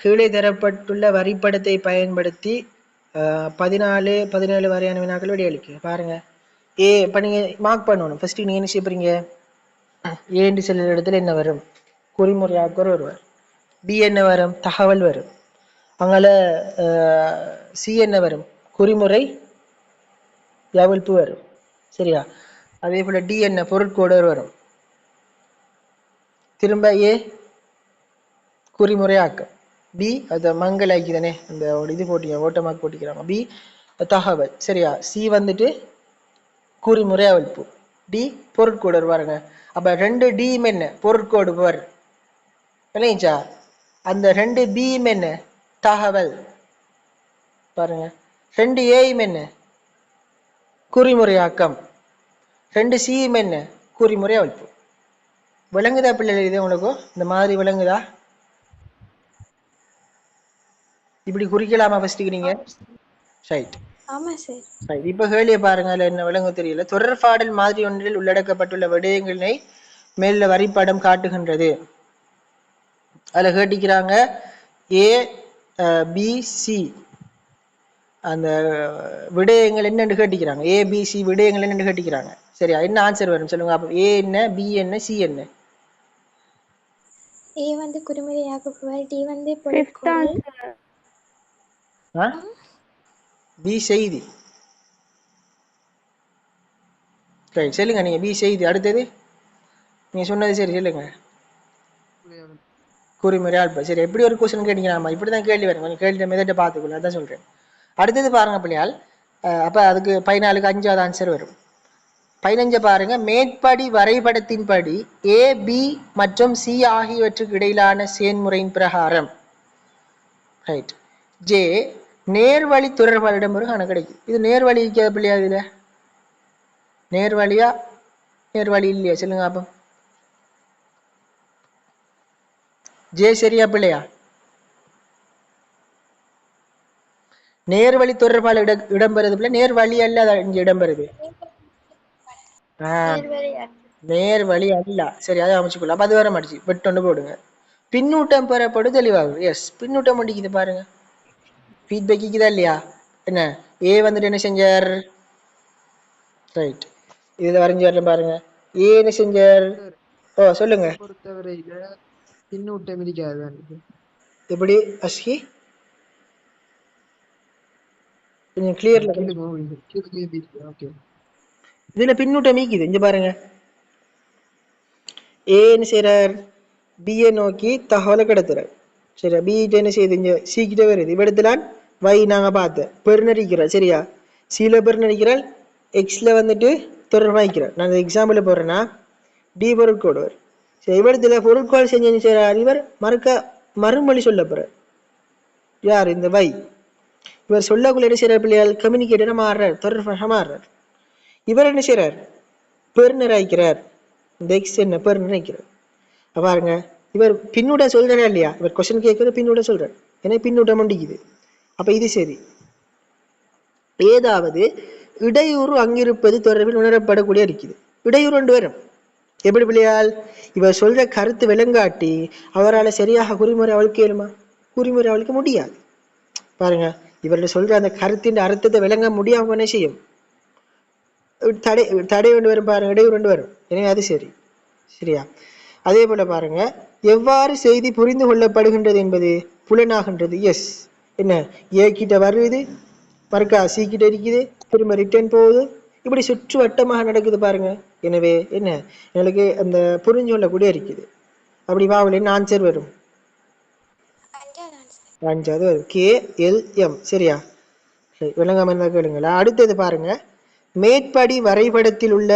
கீழே தரப்பட்டுள்ள வரிப்படத்தை பயன்படுத்தி பதினாலு பதினேழு வரையான வினாக்கள் விடையளிக்கு பாருங்கள் ஏ இப்போ நீங்கள் மார்க் பண்ணணும். ஃபஸ்ட்டு நீங்கள் என்ன செய்ய ஏன்று சில இடத்துல என்ன வரும்? குறிமுறையாக்கர் வருவார் பி என்ன வரும்? தகவல் வரும். அங்கால சி என்ன வரும்? குறிமுறை எவல்ப்பு வரும். சரியா? அதே போல் டி என்ன? பொருட்கோடர் வரும். திரும்ப ஏ குறிமுறையாக்கம் பி அது ஆகி தானே அந்த ஒரு இது போட்டிங்க ஓட்டமாக போட்டிக்கிறாங்க. பி தகவல். சரியா? சி வந்துட்டு குறிமுறை அவழ்ப்பு டி பொருட்கோடு பாருங்க அப்ப ரெண்டு டியும் என்ன? பொருட்கோடு வர் இல்லைச்சா அந்த ரெண்டு பியும் என்ன? தகவல். பாருங்க. ரெண்டு ஏயும் என்ன? குறிமுறையாக்கம். ரெண்டு சியும் என்ன? குறிமுறை அவழ்ப்பு விளங்குதா பிள்ளைகள்? இது உங்களுக்கு இந்த மாதிரி விளங்குதா? இப்படி குறிக்கலாமா ஃபர்ஸ்ட் நீங்க? ரைட் ஆமா சார் ரைட் இப்போ கேள்வியை பாருங்க அதுல என்ன விளங்க தெரியல. தொடர்பாடல் மாதிரி ஒன்றில் உள்ளடக்கப்பட்டுள்ள விடயங்களை மேல வரிப்படம் காட்டுகின்றது. அதுல கேட்டிக்கிறாங்க ஏ பி சி அந்த விடயங்கள் என்னன்னு கேட்டிக்கிறாங்க ஏ பி சி விடயங்கள் என்னன்னு கேட்டிக்கிறாங்க சரியா? என்ன ஆன்சர் வரும் சொல்லுங்க அப்போ ஏ என்ன பி என்ன சி என்ன? ஏ வந்து குறிமுறையாக்குபவர் டி வந்து ஃபிஃப்த் பொருட்கோள் ஆன்சர் ஆ பி செய்தி. ரைட் சொல்லுங்க நீங்க பி செய்தி. அடுத்தது? நீங்க சொன்னது சரி சொல்லுங்க. குறிமுறை ஆல்பா சரி எப்படி ஒரு கொஸ்டின் கேட்டீங்க இப்படி தான் கேள்வி வரும். கொஞ்சம் கேள்வி மெதட்ட பார்த்துக்கணும் அதான் சொல்றேன். அடுத்தது பாருங்க பிள்ளையால். அப்போ அப்ப அதுக்கு பதினாலுக்கு அஞ்சாவது ஆன்சர் வரும். பதினஞ்சை பாருங்க. மேற்படி வரைபடத்தின்படி ஏ பி மற்றும் சி ஆகியவற்றுக்கு இடையிலான செயன்முறையின் பிரகாரம். ரைட் ஜே நேர்வழி தொடர்பாளிடம் ஒரு கணக்கு கிடைக்கும். இது நேர்வழி இருக்காது பிள்ளையா இதுல? நேர்வழியா? நேர்வழி இல்லையா? சொல்லுங்க அப்போ. ஜே சரியா பிள்ளையா? நேர்வழி தொடர்பால் இட இடம்பெறுது பிள்ளை. நேர்வழி அல்ல இங்க இடம்பெறுது ஆ. நேர் வழி அல்ல. சரி அதை அமைச்சுக்கொள்ள அப்ப அது வர மாட்டுச்சு. வெட்டொண்டு போடுங்க. பின்னூட்டம் பெறப்படும் தெளிவாகும். எஸ் பின்னூட்டம் அடிக்குது பாருங்க. ஃபீட்பேக் இருக்குதா இல்லையா? என்ன? ஏ வந்துட்டு என்ன செஞ்சார்? ரைட் இதுல வரைஞ்சு வரல பாருங்க. ஏ என்ன செஞ்சார்? ஓ சொல்லுங்க. பொறுத்தவரையில பின்னூட்டம் இருக்காது எப்படி அஸ்கி? கொஞ்சம் கிளியர்ல ஓகே இதுல பின்னூட்டம் நீக்குது இங்க பாருங்க. ஏன்னு செய்றார்? பிஏ நோக்கி தகவலை கடத்துறார். சரியா? பி என்ன செய்யுது இங்க சி கிட்ட வருது. இவ்விடத்துலான் வை நாங்கள் பார்த்த பெருநடிக்கிறோம் சரியா? சில பெருநடிக்கிறால் எக்ஸில் வந்துட்டு தொடர்பாய்க்கிறோம் நான் எக்ஸாம்பிள் போடுறேன்னா டி பொருட்கோடு வரும் சரி பொருட்கோள் செஞ்சு செய்கிறார் இவர் மறுக்க மறுமொழி சொல்ல போகிறார் யார்? இந்த வை இவர் சொல்லக்குள்ள என்ன செய்கிற பிள்ளையால் கம்யூனிகேட்டரா மாறுறார் தொடர்பாக மாறுறார். இவர் என்ன செய்கிறார் பெருநிராய்க்கிறார். இந்த எக்ஸ் என்ன? பெருநிராய்க்கிறார். பாருங்க இவர் பின்னூட்டம் சொல்கிறாரா இல்லையா? இவர் கொஸ்டின் கேட்குற பின்னூட சொல்கிறார் ஏன்னா பின்னூட்டம் முடிக்குது அப்ப இது சரி. ஏதாவது இடையூறு அங்கிருப்பது தொடர்பில் உணரப்படக்கூடிய இருக்குது இடையூறு ஒன்று வரும் எப்படி பிள்ளையால்? இவர் சொல்ற கருத்து விளங்காட்டி அவரால் சரியாக குறிமுறை அவளுக்கு இயலுமா? குறிமுறை அவளுக்கு முடியாது. பாருங்க இவர்கள் சொல்ற அந்த கருத்தின் அர்த்தத்தை விளங்க முடியாம என்ன செய்யும்? தடை தடை கொண்டு வரும் பாருங்க இடையூறு ரெண்டு வரும் எனவே அது சரி. சரியா? அதே போல பாருங்க எவ்வாறு செய்தி புரிந்து கொள்ளப்படுகின்றது என்பது புலனாகின்றது. எஸ் என்ன ஏ கிட்ட வருது மறுக்கா சி கிட்ட இருக்குது திரும்ப ரிட்டர்ன் போகுது. இப்படி சுற்று வட்டமாக நடக்குது பாருங்க. எனவே என்ன எங்களுக்கு அந்த புரிஞ்சு கொள்ளக்கூடிய இருக்குது. அப்படி வாவல் என்ன ஆன்சர் வரும். அஞ்சாவது வரும். கே எல் எம் சரியா? சரி விளங்காம இருந்தா கேளுங்களா. அடுத்தது பாருங்க. மேற்படி வரைபடத்தில் உள்ள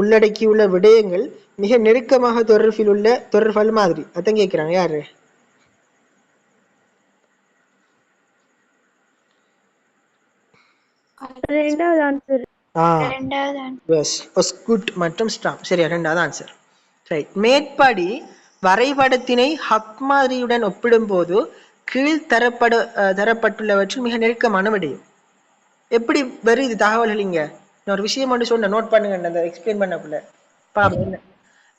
உள்ளடக்கியுள்ள விடயங்கள் மிக நெருக்கமாக தொடர்பில் உள்ள தொடர்பல் மாதிரி. அதான் கேட்கிறாங்க. யாரு? ரெண்டாவது ஆன்சர் ஆ. ரெண்டாவது ஆன்சர் எஸ் ஒஸ்குட் மற்றும் ஸ்டாம் சரியா ரெண்டாவது ஆன்சர் ரைட் மேற்படி வரைபடத்தினை ஹக் மாதிரியுடன் ஒப்பிடும்போது கீழ் தரப்பட தரப்பட்டுள்ளவற்றில் மிக நெருக்கமான விடயம். எப்படி வருது தகவல்கள் இங்க? நான் ஒரு விஷயம் மட்டும் சொன்னேன் நோட் பண்ணுங்க அந்த எக்ஸ்பிளைன் பண்ணக்குள்ள. பாப்போம்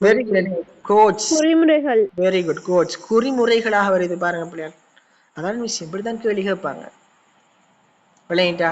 வெரி குட் கோச் குறிமுறைகள். வெரி குட் கோச் குறிமுறைகளாக வருது பாருங்க பிள்ளையார். அதான் விஷயம் இப்படித்தான் கேள்வி கேட்பாங்க. விளையிட்டா